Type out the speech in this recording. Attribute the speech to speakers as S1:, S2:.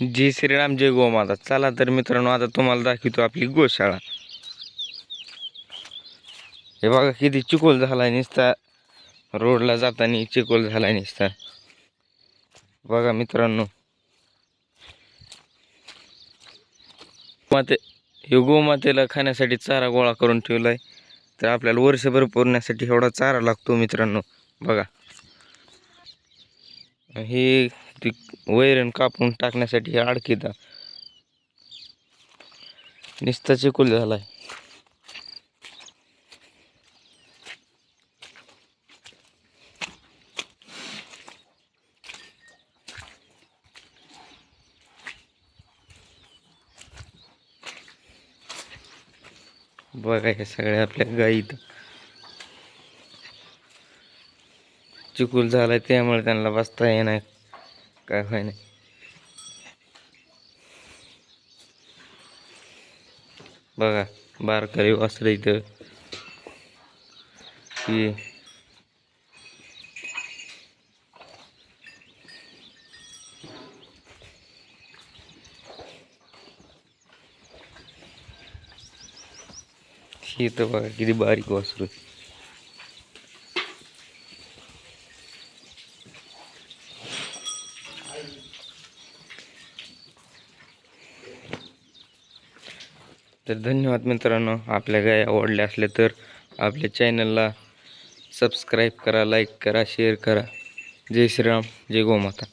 S1: जय श्रीराम जय गोमाता चला तर मित्रांनो आता तुम्हाला दाखवतो आपली गोशाळा. हे बघा किती चिकोल झाला निसता. रोडला जाताना चिकोल झाला निसता. बघा मित्रांनो. माते हे गोमातेला खाण्यासाठी चारा गोळा करून ठेवलाय. तर आपल्याला वर्षभर पुरण्यासाठी एवढा चारा लागतो मित्रांनो. बघा. हे ती वैरण कापून टाकण्यासाठी हे अडकिता नुसता चिकोल झालाय. बघा हे सगळ्या आपल्या गाईत. चिकूल झालाय त्यामुळे त्यांना बसता येणार kayaknya, baga bar kali asli itu. I itu baga jadi bari kuasrut तर धन्यवाद मित्रांनो. आपल्या गाय आवडल्या असल्या तर आपल्या चॅनलला सबस्क्राईब करा लाईक करा शेअर करा. जय श्रीराम जय गोमाता.